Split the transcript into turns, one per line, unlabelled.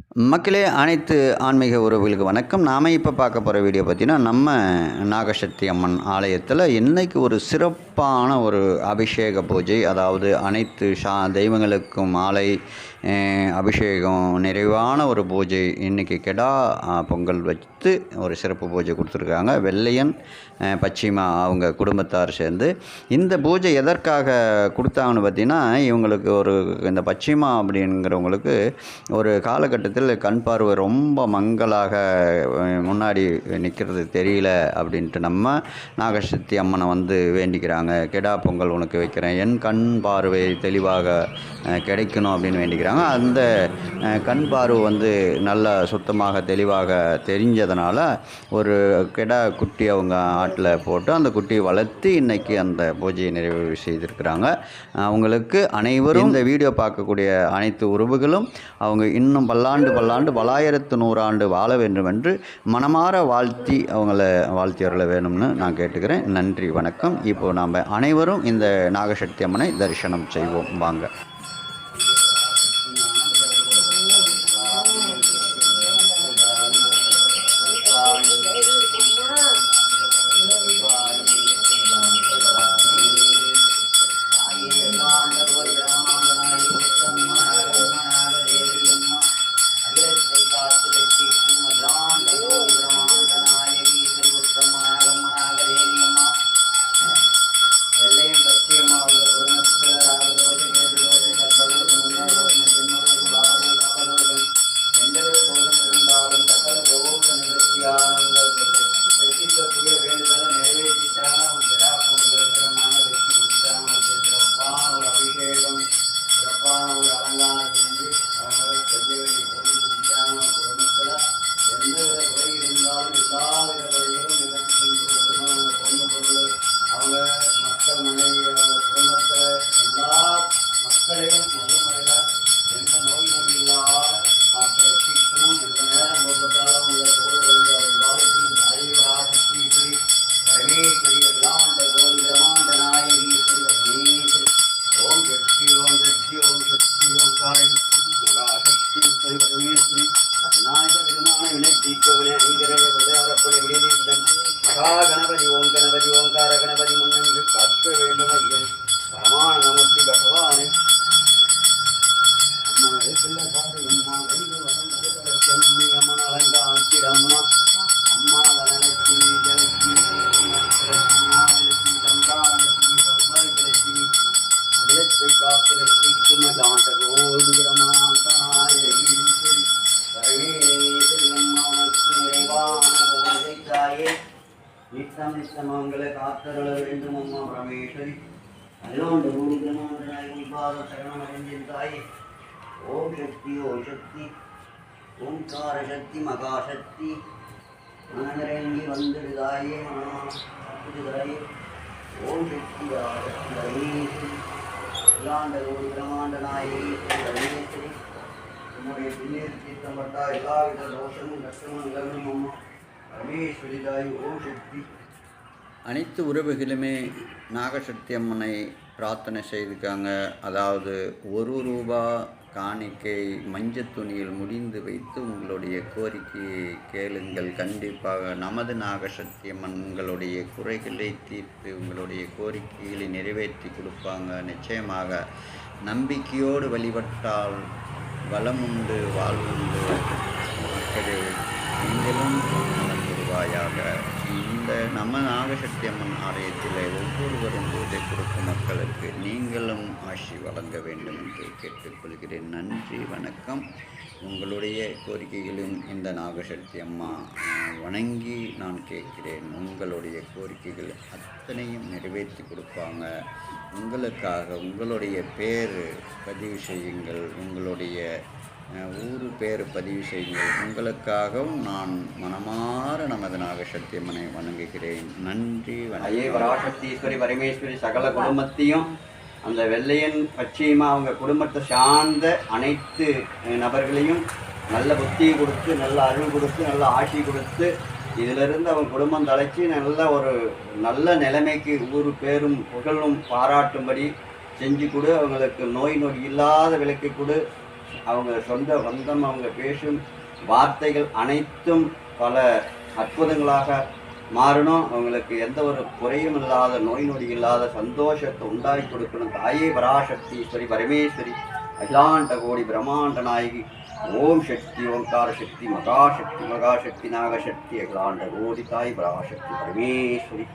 மக்களே அனைத்து ஆன்மீக உறவுகளுக்கு வணக்கம். நாம் இப்போ பார்க்க போகிற வீடியோ பார்த்தீங்கன்னா நம்ம நாகசக்தி அம்மன் ஆலயத்தில் இன்றைக்கு ஒரு சிறப்பான ஒரு அபிஷேக பூஜை அதாவது அனைத்து சா தெய்வங்களுக்கும் மாலை அபிஷேகம் நிறைவான ஒரு பூஜை. இன்றைக்கி கெடா பொங்கல் வச்சு ஒரு சிறப்பு பூஜை கொடுத்துருக்காங்க. வெள்ளையன் பச்சிமா அவங்க குடும்பத்தார் சேர்ந்து. இந்த பூஜை எதற்காக கொடுத்தாங்கன்னு பார்த்தீங்கன்னா இவங்களுக்கு ஒரு இந்த பச்சிமா அப்படிங்கிறவங்களுக்கு ஒரு காலகட்டத்தில் கண் பார்வை ரொம்ப மங்கலாக அஹ், முன்னாடி நிற்கிறது தெரியல அப்படின்ட்டு நம்ம நாகசக்தி அம்மனை வந்து வேண்டிக்கிறாங்க. கெடா பொங்கல் உனக்கு வைக்கிறேன். என் கண் பார்வை தெளிவாக கிடைக்கணும் அப்படின்னு வேண்டிக்கிறாங்க. அந்த கண் பார்வை வந்து நல்லா சுத்தமாக தெளிவாக தெரிஞ்சதுனால ஒரு கெடா குட்டி அவங்க ஆட்டில் போட்டு அந்த குட்டியை வளர்த்து இன்னைக்கு அந்த பூஜையை நிறைவு செய்திருக்கிறாங்க. அவங்களுக்கு அனைவரும் இந்த வீடியோ பார்க்கக்கூடிய அனைத்து உறவுகளும் அவங்க இன்னும் பல்லாண்டு பல்லாண்டு பலாயிரத்து நூறாண்டு வாழ வேண்டும் என்று மனமாற வாழ்த்தி அவங்கள வாழ்த்தியவர்களை வேணும்னு நான் கேட்டுக்கிறேன். நன்றி வணக்கம். இப்போது நாம் அனைவரும் இந்த நாகசக்தி அம்மனை தரிசனம் செய்வோம். வாங்க. நிறைவேற்றிட்டாங்க அவங்க வெற்றி கொடுத்தாங்க சிறப்பான ஒரு அபிஷேகம் சிறப்பான ஒரு அலங்காரம் செஞ்சு அவங்க செய்ய வேண்டிய பொருள் குடும்பத்தில் எந்த குறை இருந்தாலும் குறைகளும் செஞ்சு கொடுக்கணும் அவங்க பொண்ணு பொருள் அவங்க மக்கள் மனைவி அவங்க குடும்பத்தில் எல்லா மக்களையும் நல்ல முறையில் எந்த நோய் நொடி இல்லாத காற்று ரசிக்கணும் எந்த நேரம் கோபத்தாலும் உள்ள கோவில் அவர்கள் வாழ்க்கையும் அறிவாசக்தீஸ்வரி பரமேஸ்வரி எல்லாண்ட கோடி பிரமாண்ட நாயகீஸ்வரி பரமேஸ்வரி ஓம் சக்தி ஓம் சக்தி ஓம் சக்தி ஓம் காரசக்தி மகாசக்தீஸ்வரி பரமேஸ்வரி விநாயக பெருமான வினை தீர்க்கவனே ஐங்கரே விளையாடப்பட விடுதல் கா கணபதி ஓம் கணபதி ஓங்கார கணபதி முன்னென்று காக்க வேண்டும் ஐயன் நித்தம் காத்தருள வேண்டும் அம்மா பரமேஸ்வரி. அல்லாண்டு கூடுதலாய் உள்பாத சரணம் அடைந்தின் தாயே ஓம் சக்தி ஓ சக்தி ஓம்கார சக்தி மகாசக்தி மனநிறைங்கி வந்துடுதாயே மனமாயே ஓம் சக்தி ஆசக்தி பரமேஸ்வரி அல்லாண்ட கூடு பிரமாண்ட நாயகி பரமேஸ்வரி. உன்னுடைய பின்னேறி தீர்த்தப்பட்டா எல்லாவித தோஷமும் கஷ்டமும் விலகணும் அம்மா ரமேஸ்வரி தாய் ஓம் சக்தி. அனைத்து உறவுகளுமே நாகசக்தி அம்மனை பிரார்த்தனை செய்திருக்காங்க. அதாவது ஒரு ரூபா காணிக்கை மஞ்சள் துணியில் முடிந்து வைத்து உங்களுடைய கோரிக்கையை கேளுங்கள். கண்டிப்பாக நமது நாகசக்தி அம்மன் உங்களுடைய குறைகளை தீர்த்து உங்களுடைய கோரிக்கைகளை நிறைவேற்றி கொடுப்பாங்க. நிச்சயமாக நம்பிக்கையோடு வழிபட்டால் வளமுண்டு வாழ்வுண்டு. மக்களே நீங்களும் நலம் இந்த நம்ம நாகசக்தி அம்மன் ஆலயத்தில் ஒவ்வொருவரும் பூஜை கொடுக்கும் மக்களுக்கு நீங்களும் ஆசி வழங்க வேண்டும் என்று கேட்டுக்கொள்கிறேன் நன்றி வணக்கம். உங்களுடைய கோரிக்கைகளும் இந்த நாகசக்தி அம்மா வணங்கி நான் கேட்கிறேன். உங்களுடைய கோரிக்கைகள் அத்தனையும் நிறைவேற்றி கொடுப்பாங்க. உங்களுக்காக உங்களுடைய பேர் பதிவு செய்யுங்கள். உங்களுடைய ஊர் பேர் பதிவு செய்யுங்கள் உங்களுக்காகவும் நான் மனமாற நமது நாகசக்தி அம்மனை வணங்குகிறேன். நன்றி ஐயே வராசக்தீஸ்வரி பரமேஸ்வரி சகல குடும்பத்தையும் அந்த வெள்ளையன் பட்சியமாக அவங்க குடும்பத்தை சார்ந்த அனைத்து நபர்களையும் நல்ல புத்தியை கொடுத்து நல்ல அருள் கொடுத்து நல்ல ஆட்சி கொடுத்து இதிலிருந்து அவங்க குடும்பம் தலைச்சி நல்ல ஒரு நல்ல நிலைமைக்கு ஊர் பேரும் புகழும் பாராட்டும்படி செஞ்சு கொடு. அவங்களுக்கு நோய் நொடி இல்லாத விலைக்கு கொடு.
அவங்க சொந்த பந்தம் அவங்க பேசும் வார்த்தைகள் அனைத்தும் பல அற்புதங்களாக மாறணும். அவங்களுக்கு எந்த ஒரு குறையும் இல்லாத நோய் நொடி இல்லாத சந்தோஷத்தை உண்டாக்கி கொடுக்கணும். தாயே பராசக்தி ஸ்வரி பரமேஸ்வரி அகிலாண்ட கோடி பிரம்மாண்ட நாயகி. ஓம் சக்தி ஓங்கார சக்தி மகாசக்தி மகாசக்தி நாகசக்தி அகிலாண்ட கோடி தாய் பராசக்தி பரமேஸ்வரி.